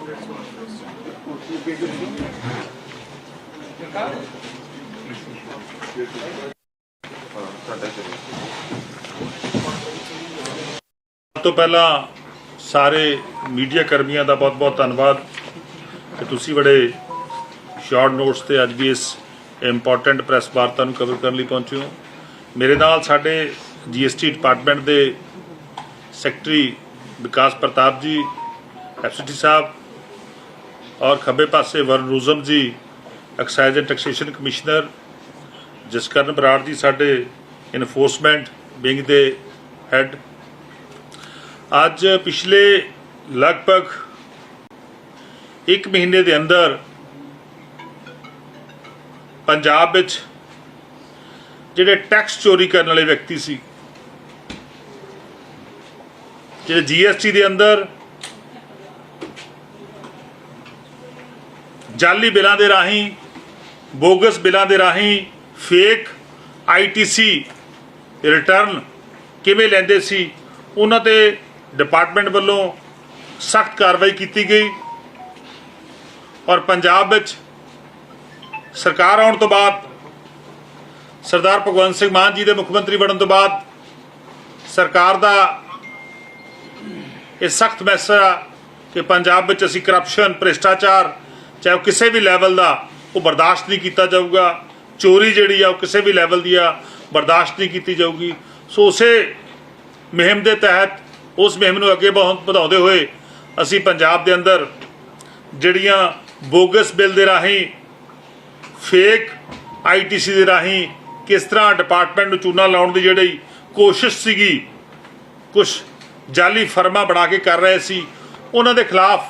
ਸਭ ਤੋਂ ਪਹਿਲਾਂ ਸਾਰੇ ਮੀਡੀਆ ਕਰਮੀਆਂ ਦਾ ਬਹੁਤ-ਬਹੁਤ ਧੰਨਵਾਦ ਕਿ ਤੁਸੀਂ ਬੜੇ ਸ਼ਾਰਟ ਨੋਟਸ ਤੇ ਅੱਜ ਵੀ ਇਸ ਇੰਪੋਰਟੈਂਟ ਪ੍ਰੈਸ ਵਾਰਤਾ ਨੂੰ ਕਵਰ ਕਰਨ ਲਈ ਪਹੁੰਚੇ ਹੋ। ਮੇਰੇ ਨਾਲ ਸਾਡੇ ਜੀਐਸਟੀ ਡਿਪਾਰਟਮੈਂਟ ਦੇ ਸੈਕਟਰੀ ਵਿਕਾਸ ਪ੍ਰਤਾਪ ਜੀ ਐਫਸੀਟੀ ਸਾਹਿਬ ਔਰ ਖੱਬੇ ਪਾਸੇ Varun Roojam ji, excise and taxation commissioner Jaskaran Brar ji ਸਾਡੇ ਇਨਫੋਰਸਮੈਂਟ ਵਿੰਗ ਦੇ ਹੈੱਡ ਅੱਜ ਪਿਛਲੇ ਲਗਭਗ 1 ਮਹੀਨੇ ਦੇ ਅੰਦਰ ਪੰਜਾਬ ਵਿੱਚ ਜਿਹੜੇ ਟੈਕਸ ਚੋਰੀ ਕਰਨ ਵਾਲੇ ਵਿਅਕਤੀ ਸੀ, ਜਿਹੜੇ ਜੀਐਸਟੀ ਦੇ ਅੰਦਰ ਜਾਲੀ ਬਿੱਲਾਂ ਦੇ ਰਾਹੀਂ, ਬੋਗਸ ਬਿੱਲਾਂ ਦੇ ਰਾਹੀਂ ਫੇਕ ਆਈਟੀਸੀ ਰਿਟਰਨ ਕਿਵੇਂ ਲੈਂਦੇ ਸੀ, ਉਹਨਾਂ ਤੇ ਡਿਪਾਰਟਮੈਂਟ ਵੱਲੋਂ ਸਖਤ ਕਾਰਵਾਈ ਕੀਤੀ ਗਈ। ਔਰ ਪੰਜਾਬ ਵਿੱਚ ਸਰਕਾਰ ਆਉਣ ਤੋਂ ਬਾਅਦ, ਸਰਦਾਰ ਭਗਵੰਤ ਸਿੰਘ ਮਾਨ ਜੀ ਦੇ ਮੁੱਖ ਮੰਤਰੀ ਬਣਨ ਤੋਂ ਬਾਅਦ ਸਰਕਾਰ ਦਾ ਇਹ ਸਖਤ ਮੈਸੇਜ ਆ ਕਿ ਪੰਜਾਬ ਵਿੱਚ ਅਸੀਂ ਕਰਪਸ਼ਨ ਭ੍ਰਿਸ਼ਟਾਚਾਰ ਚਾਹੇ ਉਹ ਕਿਸੇ ਵੀ ਲੈਵਲ ਦਾ, ਉਹ ਬਰਦਾਸ਼ਤ ਨਹੀਂ ਕੀਤਾ ਜਾਊਗਾ। ਚੋਰੀ ਜਿਹੜੀ ਆ, ਉਹ ਕਿਸੇ ਵੀ ਲੈਵਲ ਦੀ ਆ, ਬਰਦਾਸ਼ਤ ਨਹੀਂ ਕੀਤੀ ਜਾਊਗੀ। ਸੋ ਉਸੇ ਮੁਹਿੰਮ ਦੇ ਤਹਿਤ, ਉਸ ਮੁਹਿੰਮ ਨੂੰ ਅੱਗੇ ਬਹੁਤ ਵਧਾਉਂਦੇ ਹੋਏ ਅਸੀਂ ਪੰਜਾਬ ਦੇ ਅੰਦਰ ਜਿਹੜੀਆਂ ਬੋਗਸ ਬਿੱਲ ਦੇ ਰਾਹੀਂ, ਫੇਕ ਆਈਟੀਸੀ ਦੇ ਰਾਹੀਂ ਕਿਸ ਤਰ੍ਹਾਂ ਡਿਪਾਰਟਮੈਂਟ ਨੂੰ ਚੂਨਾ ਲਾਉਣ ਦੀ ਜਿਹੜੀ ਕੋਸ਼ਿਸ਼ ਸੀਗੀ ਕੁਝ ਜਾਲੀ ਫਰਮਾ ਬਣਾ ਕੇ ਕਰ ਰਹੇ ਸੀ, ਉਹਨਾਂ ਦੇ ਖਿਲਾਫ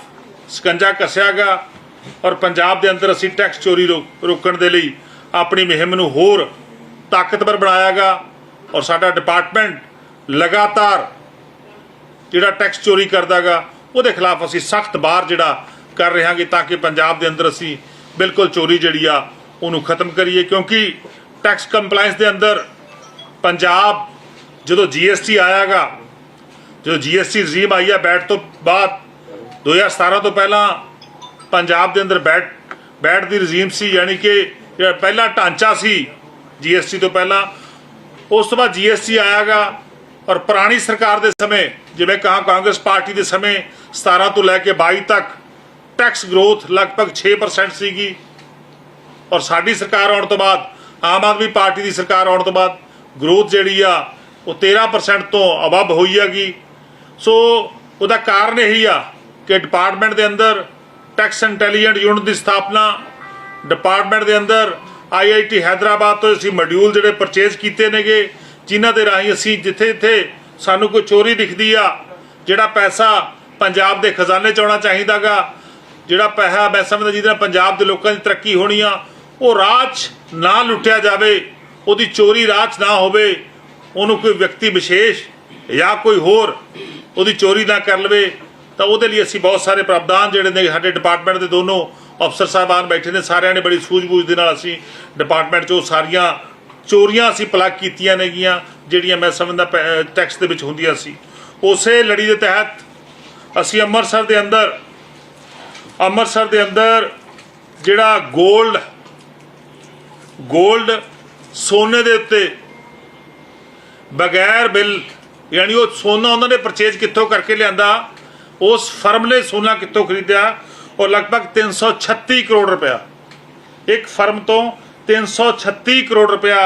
ਸਕੰਜਾ ਕੱਸਿਆਗਾ ਔਰ ਪੰਜਾਬ ਦੇ ਅੰਦਰ ਅਸੀਂ ਟੈਕਸ ਚੋਰੀ ਰੋ- ਰੋਕਣ ਦੇ ਲਈ ਆਪਣੀ ਮੁਹਿੰਮ ਨੂੰ ਹੋਰ ਤਾਕਤਵਰ ਬਣਾਇਆਗਾ ਔਰ ਸਾਡਾ ਡਿਪਾਰਟਮੈਂਟ ਲਗਾਤਾਰ ਜਿਹੜਾ ਟੈਕਸ ਚੋਰੀ ਕਰਦਾਗਾ, ਉਹਦੇ ਖਿਲਾਫ ਅਸੀਂ ਸਖਤ ਬਾਹਰ ਜਿਹੜਾ ਕਰ ਰਹੇ ਹਾਂਗੇ ਤਾਂ ਕਿ ਪੰਜਾਬ ਦੇ ਅੰਦਰ ਅਸੀਂ ਬਿਲਕੁਲ ਚੋਰੀ ਜਿਹੜੀ ਆ, ਉਹਨੂੰ ਖਤਮ ਕਰੀਏ। ਕਿਉਂਕਿ ਟੈਕਸ ਕੰਪਲਾਈਂਸ ਦੇ ਅੰਦਰ ਪੰਜਾਬ ਜਦੋਂ ਜੀਐਸਟੀ ਆਇਆਗਾ, ਜਦੋਂ ਜੀਐਸਟੀ ਰਜੀਮ ਆਈ ਆ ਬੈਠ ਤੋਂ ਬਾਅਦ 2017 ਤੋਂ ਪਹਿਲਾਂ ਪੰਜਾਬ ਦੇ ਅੰਦਰ ਬੈਠ ਬੈਠ ਦੀ ਰਜੀਮ ਸੀ, ਯਾਨੀ ਕਿ ਜਿਹੜਾ ਪਹਿਲਾ ਢਾਂਚਾ ਸੀ ਜੀਐਸਟੀ ਤੋਂ ਪਹਿਲਾਂ। ਉਸ ਤੋਂ ਬਾਅਦ ਜੀਐਸਟੀ ਆਇਆਗਾ ਔਰ ਪੁਰਾਣੀ ਸਰਕਾਰ ਦੇ ਸਮੇਂ, ਜਿਵੇਂ ਕਹਾ ਕਾਂਗਰਸ ਪਾਰਟੀ ਦੇ ਸਮੇਂ 17 ਤੋਂ ਲੈ ਕੇ 22 ਤੱਕ ਟੈਕਸ ਗਰੋਥ ਲਗਭਗ 6% ਸੀਗੀ। ਔਰ ਸਾਡੀ ਸਰਕਾਰ ਆਉਣ ਤੋਂ ਬਾਅਦ, ਆਮ ਆਦਮੀ ਪਾਰਟੀ ਦੀ ਸਰਕਾਰ ਆਉਣ ਤੋਂ ਬਾਅਦ ਗਰੋਥ ਜਿਹੜੀ ਆ, ਉਹ 13% ਤੋਂ ਅਬਵ ਹੋਈ ਹੈਗੀ। ਸੋ ਉਹਦਾ ਕਾਰਨ ਇਹੀ ਆ ਕਿ ਡਿਪਾਰਟਮੈਂਟ ਦੇ ਅੰਦਰ ਟੈਕਸ ਇੰਟੈਲੀਜੈਂਟ ਯੂਨਿਟ ਦੀ ਸਥਾਪਨਾ ਡਿਪਾਰਟਮੈਂਟ ਦੇ ਅੰਦਰ ਆਈਆਈਟੀ ਹైదరాబాద్ ਤੋਂ ਅਸੀਂ ਮੋਡਿਊਲ ਜਿਹੜੇ ਪਰਚੇਜ਼ ਕੀਤੇ ਨੇਗੇ, ਜਿਨ੍ਹਾਂ ਦੇ ਰਾਹੀਂ ਅਸੀਂ ਜਿੱਥੇ-ਜਿੱਥੇ ਸਾਨੂੰ ਕੋਈ ਚੋਰੀ ਦਿਖਦੀ ਆ, ਜਿਹੜਾ ਪੈਸਾ ਪੰਜਾਬ ਦੇ ਖਜ਼ਾਨੇ 'ਚ ਆਉਣਾ ਚਾਹੀਦਾਗਾ, ਜਿਹੜਾ ਪੈਸਾ ਮੈਂ ਸਮਝਦਾ ਜਿਹਦੇ ਨਾਲ ਪੰਜਾਬ ਦੇ ਲੋਕਾਂ ਦੀ ਤਰੱਕੀ ਹੋਣੀ ਆ, ਉਹ ਰਾਜ ਨਾ ਲੁੱਟਿਆ ਜਾਵੇ, ਉਹਦੀ ਚੋਰੀ ਰਾਜ ਨਾ ਹੋਵੇ, ਉਹਨੂੰ ਕੋਈ ਵਿਅਕਤੀ ਵਿਸ਼ੇਸ਼ ਜਾਂ ਕੋਈ ਹੋਰ ਉਹਦੀ ਚੋਰੀ ਨਾ ਕਰ ਲਵੇ ਤਾਂ ਉਹਦੇ ਲਈ ਅਸੀਂ ਬਹੁਤ ਸਾਰੇ ਪ੍ਰਾਵਧਾਨ ਜਿਹੜੇ ਨੇ ਸਾਡੇ ਡਿਪਾਰਟਮੈਂਟ ਦੇ ਦੋਨੋਂ ਅਫਸਰ ਸਾਹਿਬਾਨ ਬੈਠੇ ਨੇ। ਸਾਰਿਆਂ ਨੇ ਬੜੀ ਸੂਝ-ਬੂਝ ਦੇ ਨਾਲ ਅਸੀਂ ਡਿਪਾਰਟਮੈਂਟ 'ਚੋਂ ਸਾਰੀਆਂ ਚੋਰੀਆਂ ਅਸੀਂ ਪਲੱਗ ਕੀਤੀਆਂ ਨੇਗੀਆਂ, ਜਿਹੜੀਆਂ ਮੈਂ ਸਮਝਦਾ ਟੈਕਸ ਦੇ ਵਿੱਚ ਹੁੰਦੀਆਂ ਸੀ। ਉਸੇ ਲੜੀ ਦੇ ਤਹਿਤ ਅਸੀਂ ਅੰਮ੍ਰਿਤਸਰ ਦੇ ਅੰਦਰ, ਅੰਮ੍ਰਿਤਸਰ ਦੇ ਅੰਦਰ ਜਿਹੜਾ 골ਡ 골ਡ ਸੋਨੇ ਦੇ ਉੱਤੇ ਬਗੈਰ ਬਿੱਲ, ਯਾਨੀ ਉਹ ਸੋਨਾ ਉਹਨਾਂ ਨੇ ਪਰਚੇਜ ਕਿੱਥੋਂ ਕਰਕੇ ਲਿਆਂਦਾ ਉਸ ਫਰਮ ਨੇ ਸੋਨਾ ਕਿੱਥੋਂ ਖਰੀਦਿਆ? ਉਹ ਲਗਭਗ 336 ਕਰੋੜ ਰੁਪਇਆ। ਇੱਕ ਫਰਮ ਤੋਂ 336 ਕਰੋੜ ਰੁਪਇਆ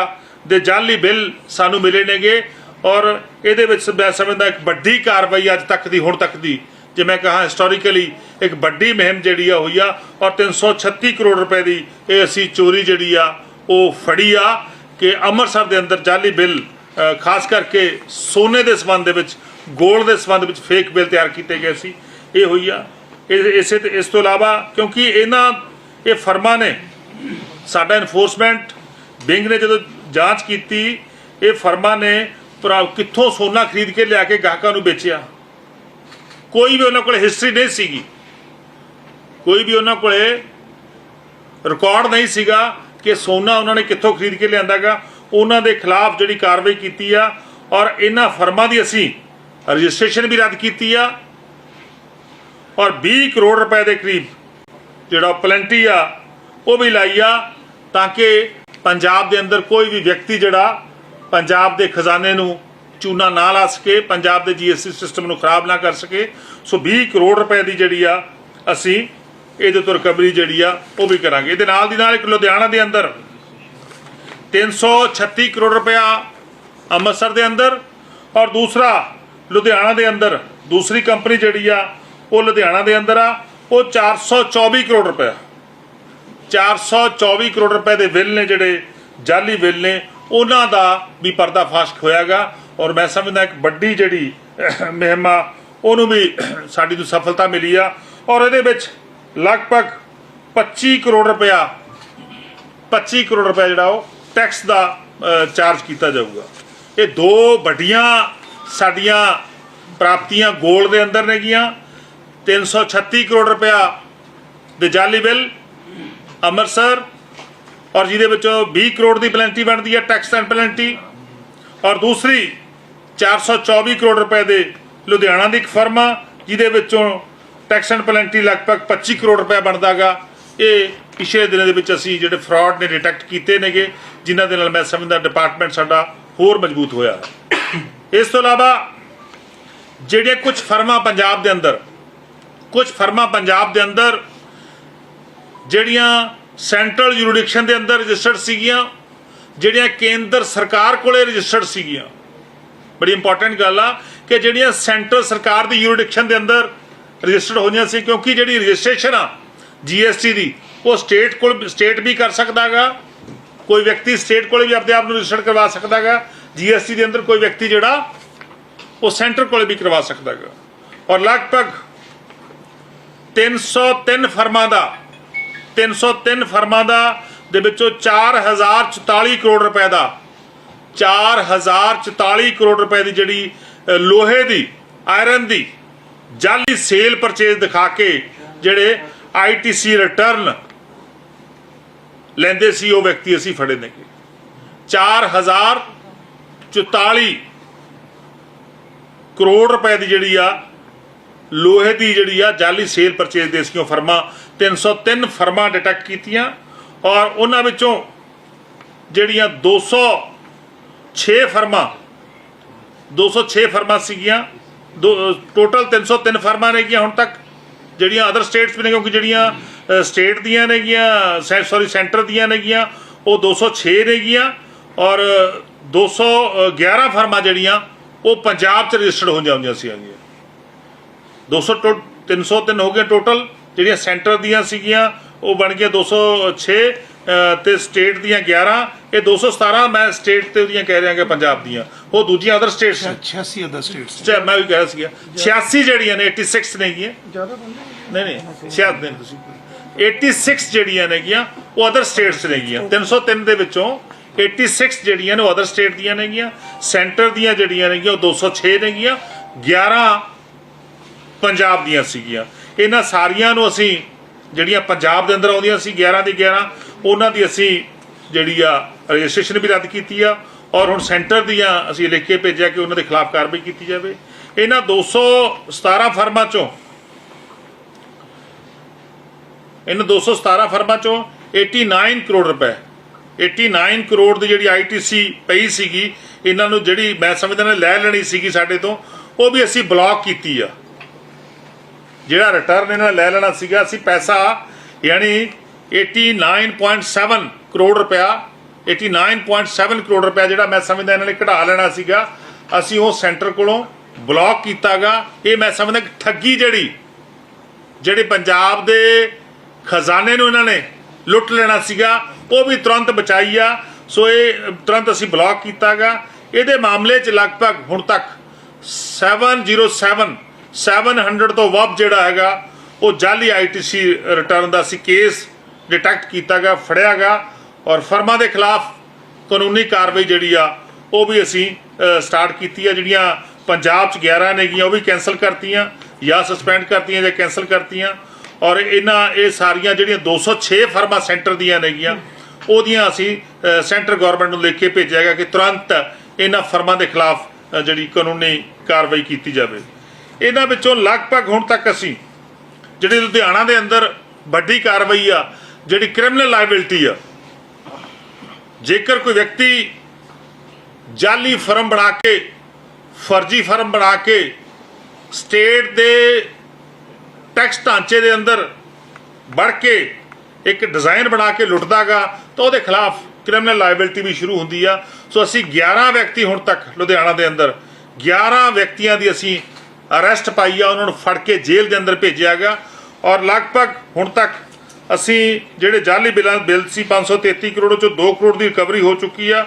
ਦੇ ਜਾਲੀ ਬਿੱਲ ਸਾਨੂੰ ਮਿਲੇ ਨੇਗੇ ਔਰ ਇਹਦੇ ਵਿੱਚ ਮੈਂ ਸਮਝਦਾ ਇੱਕ ਵੱਡੀ ਕਾਰਵਾਈ ਅੱਜ ਤੱਕ ਦੀ, ਹੁਣ ਤੱਕ ਦੀ। ਜੇ ਮੈਂ ਕਹਾਂ ਹਿਸਟੋਰੀਕਲੀ ਇੱਕ ਵੱਡੀ ਮੁਹਿੰਮ ਜਿਹੜੀ ਆ ਹੋਈ ਆ ਔਰ 336 ਕਰੋੜ ਰੁਪਏ ਦੀ ਇਹ ਅਸੀਂ ਚੋਰੀ ਜਿਹੜੀ ਆ, ਉਹ ਫੜੀ ਆ ਕਿ ਅੰਮ੍ਰਿਤਸਰ ਦੇ ਅੰਦਰ ਜਾਲੀ ਬਿੱਲ ਖਾਸ ਕਰਕੇ ਸੋਨੇ ਦੇ ਸੰਬੰਧ ਦੇ ਵਿੱਚ ਗੋਲਡ ਦੇ ਸੰਬੰਧ ਵਿੱਚ ਫੇਕ ਬਿੱਲ ਤਿਆਰ ਕੀਤੇ ਗਏ ਸੀ। ਇਹ ਹੋਈ ਆ। ਇਹ- ਇਸੇ ਤੇ ਇਸ ਤੋਂ ਇਲਾਵਾ ਕਿਉਂਕਿ ਇਹਨਾਂ ਇਹ ਫਰਮਾਂ ਨੇ ਸਾਡਾ ਇਨਫੋਰਸਮੈਂਟ ਵਿੰਗ ਨੇ ਜਦੋਂ ਜਾਂਚ ਕੀਤੀ, ਇਹ ਫਰਮਾਂ ਨੇ ਭਰਾ ਕਿੱਥੋਂ ਸੋਨਾ ਖਰੀਦ ਕੇ ਲਿਆ ਕੇ ਗਾਹਕਾਂ ਨੂੰ ਵੇਚਿਆ? ਕੋਈ ਵੀ ਉਹਨਾਂ ਕੋਲ ਹਿਸਟਰੀ ਨਹੀਂ ਸੀਗੀ। ਕੋਈ ਵੀ ਉਹਨਾਂ ਕੋਲੇ ਰਿਕਾਰਡ ਨਹੀਂ ਸੀਗਾ ਕਿ ਸੋਨਾ ਉਹਨਾਂ ਨੇ ਕਿੱਥੋਂ ਖਰੀਦ ਕੇ ਲਿਆਂਦਾਗਾ ਉਹਨਾਂ ਦੇ ਖਿਲਾਫ ਜਿਹੜੀ ਕਾਰਵਾਈ ਕੀਤੀ ਆ ਔਰ ਇਹਨਾਂ ਫਰਮਾਂ ਦੀ ਅਸੀਂ ਰਜਿਸਟ੍ਰੇਸ਼ਨ ਵੀ ਰੱਦ ਕੀਤੀ ਆ ਔਰ 20 ਕਰੋੜ ਰੁਪਏ ਦੇ ਕਰੀਬ ਜਿਹੜਾ ਪਲੰਟੀ ਆ, ਉਹ ਵੀ ਲਾਈ ਆ ਤਾਂ ਕਿ ਪੰਜਾਬ ਦੇ ਅੰਦਰ ਕੋਈ ਵੀ ਵਿਅਕਤੀ ਜਿਹੜਾ ਪੰਜਾਬ ਦੇ ਖਜ਼ਾਨੇ ਨੂੰ ਚੂਨਾ ਨਾ ਲਾ ਸਕੇ, ਪੰਜਾਬ ਦੇ ਜੀਐਸਟੀ ਸਿਸਟਮ ਨੂੰ ਖਰਾਬ ਨਾ ਕਰ ਸਕੇ। ਸੋ 20 ਕਰੋੜ ਰੁਪਏ ਦੀ ਜਿਹੜੀ ਆ ਅਸੀਂ ਇਹਦੇ ਤੋਂ ਰਿਕਵਰੀ ਜਿਹੜੀ ਆ, ਉਹ ਵੀ ਕਰਾਂਗੇ। ਇਹਦੇ ਨਾਲ ਦੀ ਨਾਲ ਇੱਕ ਲੁਧਿਆਣਾ ਦੇ ਅੰਦਰ 336 ਕਰੋੜ ਰੁਪਇਆ ਅੰਮ੍ਰਿਤਸਰ ਦੇ ਅੰਦਰ ਔਰ ਦੂਸਰਾ ਲੁਧਿਆਣਾ ਦੇ ਅੰਦਰ, ਦੂਸਰੀ ਕੰਪਨੀ ਜਿਹੜੀ ਆ, ਉਹ ਲੁਧਿਆਣਾ ਦੇ ਅੰਦਰ ਆ, ਉਹ 424 ਕਰੋੜ ਰੁਪਇਆ 424 ਕਰੋੜ ਰੁਪਏ ਦੇ ਬਿੱਲ ਨੇ ਜਿਹੜੇ ਜਾਲੀ ਬਿੱਲ ਨੇ, ਉਹਨਾਂ ਦਾ ਵੀ ਪਰਦਾਫਾਸ਼ ਹੋਇਆਗਾ। ਔਰ ਮੈਂ ਸਮਝਦਾ ਇੱਕ ਵੱਡੀ ਜਿਹੜੀ ਮਹਿਮਾ, ਉਹਨੂੰ ਵੀ ਸਾਡੀ ਨੂੰ ਸਫਲਤਾ ਮਿਲੀ ਆ। ਔਰ ਇਹਦੇ ਵਿੱਚ ਲਗਭਗ 25 ਕਰੋੜ ਰੁਪਇਆ 25 ਕਰੋੜ ਰੁਪਇਆ ਜਿਹੜਾ ਉਹ ਟੈਕਸ ਦਾ ਚਾਰਜ ਕੀਤਾ ਜਾਊਗਾ। ਇਹ ਦੋ ਵੱਡੀਆਂ ਸਾਡੀਆਂ ਪ੍ਰਾਪਤੀਆਂ ਗੋਲਡ ਦੇ ਅੰਦਰ ਨੇਗੀਆਂ 336 ਕਰੋੜ ਰੁਪਇਆ ਦੇ ਜਾਲੀ ਬਿੱਲ ਅੰਮ੍ਰਿਤਸਰ ਔਰ ਜਿਹਦੇ ਵਿੱਚੋਂ 20 ਕਰੋੜ ਦੀ ਪਲੈਂਟੀ ਬਣਦੀ ਹੈ ਟੈਕਸ ਐਂਡ ਪਲੈਂਟੀ ਔਰ ਦੂਸਰੀ 424 ਕਰੋੜ ਰੁਪਏ ਦੇ ਲੁਧਿਆਣਾ ਦੀ ਇੱਕ ਫਰਮ ਆ, ਜਿਹਦੇ ਵਿੱਚੋਂ ਟੈਕਸ ਐਂਡ ਪਲੈਂਟੀ ਲਗਭਗ 25 ਕਰੋੜ ਰੁਪਏ ਬਣਦਾਗਾ ਇਹ ਪਿਛਲੇ ਦਿਨਾਂ ਦੇ ਵਿੱਚ ਅਸੀਂ ਜਿਹੜੇ ਫਰਾਡ ਨੇ ਡਿਟੈਕਟ ਕੀਤੇ ਨੇਗੇ, ਜਿਨ੍ਹਾਂ ਦੇ ਨਾਲ ਮੈਂ ਸਮਝਦਾ ਡਿਪਾਰਟਮੈਂਟ ਸਾਡਾ ਹੋਰ ਮਜ਼ਬੂਤ ਹੋਇਆ। ਇਸ ਤੋਂ ਇਲਾਵਾ ਜਿਹੜੇ ਕੁਝ ਫਰਮਾਂ ਪੰਜਾਬ ਦੇ ਅੰਦਰ, ਕੁਝ ਫਰਮਾਂ ਪੰਜਾਬ ਦੇ ਅੰਦਰ ਜਿਹੜੀਆਂ ਸੈਂਟਰਲ ਜੁਰੀਡਿਕਸ਼ਨ ਦੇ ਅੰਦਰ ਰਜਿਸਟਰਡ ਸੀਗੀਆਂ, ਜਿਹੜੀਆਂ ਕੇਂਦਰ ਸਰਕਾਰ ਕੋਲੇ ਰਜਿਸਟਰਡ ਸੀਗੀਆਂ। ਬੜੀ ਇੰਪੋਰਟੈਂਟ ਗੱਲ ਆ ਕਿ ਜਿਹੜੀਆਂ ਸੈਂਟਰ ਸਰਕਾਰ ਦੀ ਜੁਰੀਡਿਕਸ਼ਨ ਦੇ ਅੰਦਰ ਰਜਿਸਟਰਡ ਹੋਈਆਂ ਸੀ, ਕਿਉਂਕਿ ਜਿਹੜੀ ਰਜਿਸਟ੍ਰੇਸ਼ਨ ਆ ਜੀਐਸਟੀ ਦੀ, ਉਹ ਸਟੇਟ ਕੋਲ, ਸਟੇਟ ਵੀ ਕਰ ਸਕਦਾਗਾ ਕੋਈ ਵਿਅਕਤੀ ਸਟੇਟ ਕੋਲੇ ਵੀ ਆਪਣੇ ਆਪ ਨੂੰ ਰਜਿਸਟਰ ਕਰਵਾ ਸਕਦਾਗਾ ਜੀਐਸਟੀ ਦੇ ਅੰਦਰ ਕੋਈ ਵਿਅਕਤੀ ਜਿਹੜਾ ਉਹ ਸੈਂਟਰ ਕੋਲੇ ਵੀ ਕਰਵਾ ਸਕਦਾ ਹੈ ਔਰ ਲਗਭਗ 303 ਫਰਮਾਂ ਦਾ 303 ਫਰਮਾਂ ਦਾ ਦੇ ਵਿੱਚੋਂ 4044 ਕਰੋੜ ਰੁਪਏ ਦਾ 4044 ਕਰੋੜ ਰੁਪਏ ਦੀ ਜਿਹੜੀ ਲੋਹੇ ਦੀ ਆਇਰਨ ਦੀ ਜਾਲੀ ਸੇਲ ਪਰਚੇਜ਼ ਦਿਖਾ ਕੇ ਜਿਹੜੇ ਆਈਟੀਸੀ ਰਿਟਰਨ ਲੈਂਦੇ ਸੀ, ਉਹ ਵਿਅਕਤੀ ਅਸੀਂ ਫੜੇ ਨੇ 4000 44 ਕਰੋੜ ਰੁਪਏ ਦੀ ਜਿਹੜੀ ਆ ਲੋਹੇ ਦੀ ਜਿਹੜੀ ਆ ਜਾਲੀ ਸੇਲ ਪਰਚੇਸ ਦੇਸੀਆਂ ਫਰਮਾਂ। 303 ਫਰਮਾਂ ਡਿਟੈਕਟ ਕੀਤੀਆਂ ਔਰ ਉਹਨਾਂ ਵਿੱਚੋਂ ਜਿਹੜੀਆਂ 206 ਫਰਮਾਂ 206 ਫਰਮਾਂ ਸੀਗੀਆਂ ਟੋਟਲ 303 ਫਰਮਾਂ ਨੇ ਗਿਆ ਹੁਣ ਤੱਕ। ਜਿਹੜੀਆਂ ਅਦਰ ਸਟੇਟਸ ਵੀ ਨੇ, ਕਿਉਂਕਿ ਜਿਹੜੀਆਂ ਸਟੇਟ ਦੀਆਂ ਨੇ ਗਿਆ ਸੌਰੀ ਸੈਂਟਰ ਦੀਆਂ ਨੇ ਗਿਆ ਉਹ 206 ਨੇ ਗਿਆ ਔਰ 211 ਫਰਮਾਂ ਜਿਹੜੀਆਂ ਉਹ ਪੰਜਾਬ 'ਚ ਰਜਿਸਟਰਡ ਹੋ ਜਾਂਦੀਆਂ ਸੀ 200 ਟੋ 303 ਹੋ ਗਏ ਟੋਟਲ ਜਿਹੜੀਆਂ ਸੈਂਟਰ ਦੀਆਂ ਸੀਗੀਆਂ ਉਹ ਬਣ ਗਈਆਂ 206 ਅ, ਤੇ ਸਟੇਟ ਦੀਆਂ 11 ਇਹ 217 ਮੈਂ ਸਟੇਟ ਤੇ ਉਹਦੀਆਂ ਕਹਿ ਰਿਹਾ ਕਿ ਪੰਜਾਬ ਦੀਆਂ। ਉਹ ਦੂਜੀਆਂ ਅਦਰ ਸਟੇਟਸ 86 ਅਦਰ ਸਟੇਟਸ ਚਾਹੇ ਮੈਂ ਵੀ ਕਹਿ ਰਿਹਾ ਸੀਗਾ 86 ਜਿਹੜੀਆਂ ਨੇ 86 ਨੇਗੀਆਂ ਜ਼ਿਆਦਾ ਬੰਦੇ ਨਹੀਂ। ਨਹੀਂ ਸ਼ਾਇਦ ਨਹੀਂ ਤੁਸੀਂ। 86 ਜਿਹੜੀਆਂ ਨੇਗੀਆਂ ਉਹ ਅਦਰ ਸਟੇਟਸ ਨੇਗੀਆਂ 303 ਦੇ ਵਿੱਚੋਂ 86 ਜਿਹੜੀਆਂ ਨੇ ਉਹ ਅਦਰ ਸਟੇਟ ਦੀਆਂ ਨੇਗੀਆਂ ਸੈਂਟਰ ਦੀਆਂ ਜਿਹੜੀਆਂ ਨੇਗੀਆਂ, ਉਹ 206 ਨੇਗੀਆਂ 11 ਪੰਜਾਬ ਦੀਆਂ ਸੀਗੀਆਂ। ਇਹਨਾਂ ਸਾਰੀਆਂ ਨੂੰ ਅਸੀਂ ਜਿਹੜੀਆਂ ਪੰਜਾਬ ਦੇ ਅੰਦਰ ਆਉਂਦੀਆਂ ਸੀ 11 ਦੀ 11 ਉਹਨਾਂ ਦੀ ਅਸੀਂ ਜਿਹੜੀ ਆ ਰਜਿਸਟ੍ਰੇਸ਼ਨ ਵੀ ਰੱਦ ਕੀਤੀ ਆ ਔਰ ਹੁਣ ਸੈਂਟਰ ਦੀਆਂ ਅਸੀਂ ਲਿਖ ਕੇ ਭੇਜਿਆ ਕਿ ਉਹਨਾਂ ਦੇ ਖਿਲਾਫ ਕਾਰਵਾਈ ਕੀਤੀ ਜਾਵੇ। ਇਹਨਾਂ 217 ਫਰਮਾਂ ਚੋਂ, ਇਹਨਾਂ 217 ਫਰਮਾਂ ਚੋਂ 89 ਕਰੋੜ ਰੁਪਏ 89 ਕਰੋੜ ਦੀ ਜਿਹੜੀ ਆਈਟੀਸੀ ਪਈ ਸੀਗੀ, ਇਹਨਾਂ ਨੂੰ ਜਿਹੜੀ ਮੈਂ ਸਮਝਦਾ ਨੇ, ਲੈ ਲੈਣੀ ਸੀਗੀ ਸਾਡੇ ਤੋਂ, ਉਹ ਵੀ ਅਸੀਂ ਬਲੌਕ ਕੀਤੀ ਆ। ਜਿਹੜਾ ਰਿਟਰਨ ਇਹਨਾਂ ਨੇ ਲੈ ਲੈਣਾ ਸੀਗਾ, ਅਸੀਂ ਪੈਸਾ, ਯਾਨੀ 89.7 ਕਰੋੜ ਰੁਪਇਆ 89.7 ਕਰੋੜ ਰੁਪਇਆ ਜਿਹੜਾ ਮੈਂ ਸਮਝਦਾ ਇਹਨਾਂ ਨੇ ਕਢਾ ਲੈਣਾ ਸੀਗਾ, ਅਸੀਂ ਉਹ ਸੈਂਟਰ ਕੋਲੋਂ ਬਲੌਕ ਕੀਤਾਗਾ। ਇਹ ਮੈਂ ਸਮਝਦਾ ਕਿ ਠੱਗੀ ਜਿਹੜੀ, ਜਿਹੜੇ ਪੰਜਾਬ ਦੇ ਖਜ਼ਾਨੇ ਨੂੰ ਇਹਨਾਂ ਨੇ ਲੁੱਟ ਲੈਣਾ ਸੀਗਾ ਉਹ ਵੀ ਤੁਰੰਤ ਬਚਾਈ ਆ। ਸੋ ਇਹ, ਤੁਰੰਤ ਅਸੀਂ ਬਲੌਕ ਕੀਤਾਗਾ। ਇਹਦੇ ਮਾਮਲੇ 'ਚ ਲਗਭਗ ਹੁਣ ਤੱਕ 707 700 ਤੋਂ ਵੱਧ ਜਿਹੜਾ ਹੈਗਾ, ਉਹ ਜਾਲੀ ਆਈਟੀਸੀ ਰਿਟਰਨ ਦਾ ਅਸੀਂ ਕੇਸ ਡਿਟੈਕਟ ਕੀਤਾ ਗਾ ਫੜਿਆ ਫੜਿਆਗਾ। ਔਰ ਫਰਮਾਂ ਦੇ ਖਿਲਾਫ ਕਾਨੂੰਨੀ ਕਾਰਵਾਈ ਜਿਹੜੀ ਆ, ਉਹ ਵੀ ਅਸੀਂ ਸਟਾਰਟ ਕੀਤੀ ਆ। ਜਿਹੜੀਆਂ ਪੰਜਾਬ 'ਚ 11 ਨੇਗੀਆਂ, ਉਹ ਵੀ ਕੈਨਸਲ ਕਰਤੀਆਂ ਜਾਂ ਸਸਪੈਂਡ ਕਰਤੀਆਂ ਜਾਂ ਕੈਨਸਲ ਕਰਤੀਆਂ। ਔਰ ਇਹਨਾਂ, ਇਹ ਸਾਰੀਆਂ ਜਿਹੜੀਆਂ 206 ਫਰਮਾਂ ਸੈਂਟਰ ਦੀਆਂ ਨੇਗੀਆਂ ਉਹਦੀਆਂ ਅਸੀਂ ਸੈਂਟਰ ਗਵਰਨਮੈਂਟ ਨੂੰ ਲਿਖ ਕੇ ਭੇਜਿਆਗਾ ਕਿ ਤੁਰੰਤ ਇਹਨਾਂ ਫਰਮਾਂ ਦੇ ਖਿਲਾਫ ਜਿਹੜੀ ਕਾਨੂੰਨੀ ਕਾਰਵਾਈ ਕੀਤੀ ਜਾਵੇ। ਇਹਨਾਂ ਵਿੱਚੋਂ ਲਗਭਗ ਹੁਣ ਤੱਕ ਅਸੀਂ ਜਿਹੜੀ ਲੁਧਿਆਣਾ ਦੇ ਅੰਦਰ ਵੱਡੀ ਕਾਰਵਾਈ ਆ, ਜਿਹੜੀ ਕ੍ਰਿਮੀਨਲ ਲਾਇਬਿਲਟੀ ਆ, ਜੇਕਰ ਕੋਈ ਵਿਅਕਤੀ ਜਾਲੀ ਫਰਮ ਬਣਾ ਕੇ, ਫਰਜ਼ੀ ਫਰਮ ਬਣਾ ਕੇ ਸਟੇਟ ਦੇ ਟੈਕਸ ਢਾਂਚੇ ਦੇ ਅੰਦਰ ਵੜ ਕੇ ਇੱਕ ਡਿਜ਼ਾਈਨ ਬਣਾ ਕੇ ਲੁੱਟਦਾਗਾ ਤਾਂ ਉਹਦੇ ਖਿਲਾਫ ਕ੍ਰਿਮੀਨਲ ਲਾਇਬਿਲਟੀ ਵੀ ਸ਼ੁਰੂ ਹੁੰਦੀ ਆ। ਸੋ ਅਸੀਂ 11 ਵਿਅਕਤੀ ਹੁਣ ਤੱਕ ਲੁਧਿਆਣਾ ਦੇ ਅੰਦਰ 11 ਵਿਅਕਤੀਆਂ ਦੀ ਅਸੀਂ ਅਰੈਸਟ ਪਾਈ ਆ, ਉਹਨਾਂ ਨੂੰ ਫੜ ਕੇ ਜੇਲ੍ਹ ਦੇ ਅੰਦਰ ਭੇਜਿਆ ਗਿਆ। ਔਰ ਲਗਭਗ ਹੁਣ ਤੱਕ ਅਸੀਂ ਜਿਹੜੇ ਜਾਲੀ ਬਿੱਲਾਂ, ਬਿੱਲ ਸੀ 533 ਕਰੋੜ ਚੋਂ 2 ਕਰੋੜ ਦੀ ਰਿਕਵਰੀ ਹੋ ਚੁੱਕੀ ਆ।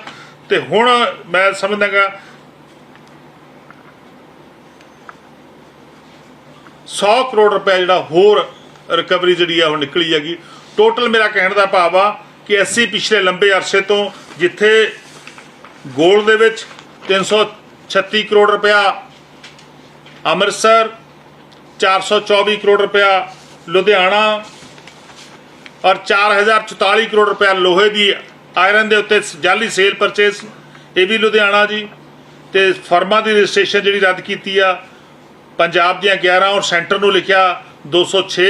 ਤੇ ਹੁਣ ਮੈਂ ਸਮਝਦਾਗਾ 100 ਕਰੋੜ ਰੁਪਏ ਜਿਹੜਾ ਹੋਰ ਰਿਕਵਰੀ ਜਿਹੜੀ ਆ ਹੁਣ ਨਿਕਲੀ ਹੈਗੀ। ਟੋਟਲ ਮੇਰਾ ਕਹਿਣ ਦਾ ਭਾਵ ਆ ਕਿ ਅਸੀਂ ਪਿਛਲੇ ਲੰਬੇ ਅਰਸੇ ਤੋਂ ਜਿੱਥੇ ਗੋਲਡ ਦੇ ਵਿੱਚ 336 ਕਰੋੜ ਰੁਪਇਆ, ਅੰਮ੍ਰਿਤਸਰ 424 ਕਰੋੜ ਰੁਪਇਆ, ਲੁਧਿਆਣਾ ਔਰ 4044 ਕਰੋੜ ਰੁਪਇਆ ਲੋਹੇ ਦੀ ਆਇਰਨ ਦੇ ਉੱਤੇ ਜਾਲੀ ਸੇਲ ਪਰਚੇਸ ਇਹ ਵੀ ਲੁਧਿਆਣਾ ਜੀ ਤੇ ਫਰਮਾਂ ਦੀ ਰਜਿਸਟ੍ਰੇਸ਼ਨ ਜਿਹੜੀ ਰੱਦ ਕੀਤੀ ਆ, ਪੰਜਾਬ ਦੀਆਂ 11 ਔਰ ਸੈਂਟਰ ਨੂੰ ਲਿਖਿਆ 206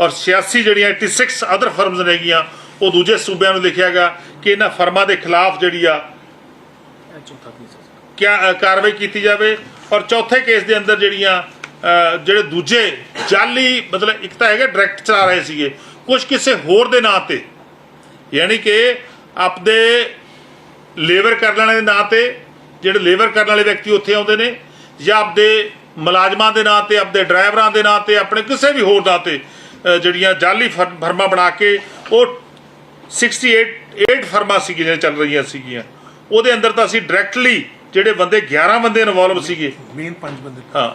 ਔਰ 86 ਜਿਹੜੀਆਂ 86 ਅਦਰ ਫਰਮਸ ਨੇਗੀਆਂ, ਉਹ ਦੂਜੇ ਸੂਬਿਆਂ ਨੂੰ ਲਿਖਿਆ ਗਿਆ ਕਿ ਇਹਨਾਂ ਫਰਮਾਂ ਦੇ ਖਿਲਾਫ ਜਿਹੜੀ ਆ ਕਿਆ ਕਾਰਵਾਈ ਕੀਤੀ ਜਾਵੇ। ਔਰ ਚੌਥੇ ਕੇਸ ਦੇ ਅੰਦਰ ਜਿਹੜੀਆਂ ਜਿਹੜੇ ਦੂਜੇ ਜਾਲੀ ਮਤਲਬ ਇੱਕ ਤਾਂ ਹੈਗਾ ਡਾਇਰੈਕਟ ਚਲਾ ਰਹੇ ਸੀਗੇ ਕੁਝ ਕਿਸੇ ਹੋਰ ਦੇ ਨਾਂ ਤੇ। ਯਾਨੀ ਕਿ ਆਪਦੇ ਲੇਬਰ ਕਰਨ ਵਾਲੇ ਦੇ ਨਾਂ ਤੇ, ਜਿਹੜੇ ਲੇਬਰ ਕਰਨ ਵਾਲੇ ਵਿਅਕਤੀ ਉੱਥੇ ਆਉਂਦੇ ਨੇ, ਜਾਂ ਆਪਦੇ ਮੁਲਾਜ਼ਮਾਂ ਦੇ ਨਾਂ ਤੇ, ਆਪਦੇ ਡਰਾਈਵਰਾਂ ਦੇ ਨਾਂ ਤੇ, ਆਪਣੇ ਕਿਸੇ ਵੀ ਹੋਰ ਨਾਂ ਤੇ। ਜਿਹੜੀਆਂ ਜਾਲੀ ਫਰ- ਫਰਮਾਂ ਬਣਾ ਕੇ ਉਹ 68 8 ਫਰਮਾਂ ਸੀ ਜਿਹੜੀਆਂ ਚੱਲ ਰਹੀਆਂ ਸੀਗੀਆਂ। ਉਹਦੇ ਅੰਦਰ ਤਾਂ ਅਸੀਂ ਡਾਇਰੈਕਟਲੀ ਜਿਹੜੇ ਬੰਦੇ 11 ਬੰਦੇ ਇਨਵੋਲਵ ਸੀਗੇ। ਮੇਨ ਪੰਜ ਬੰਦੇ। ਹਾਂ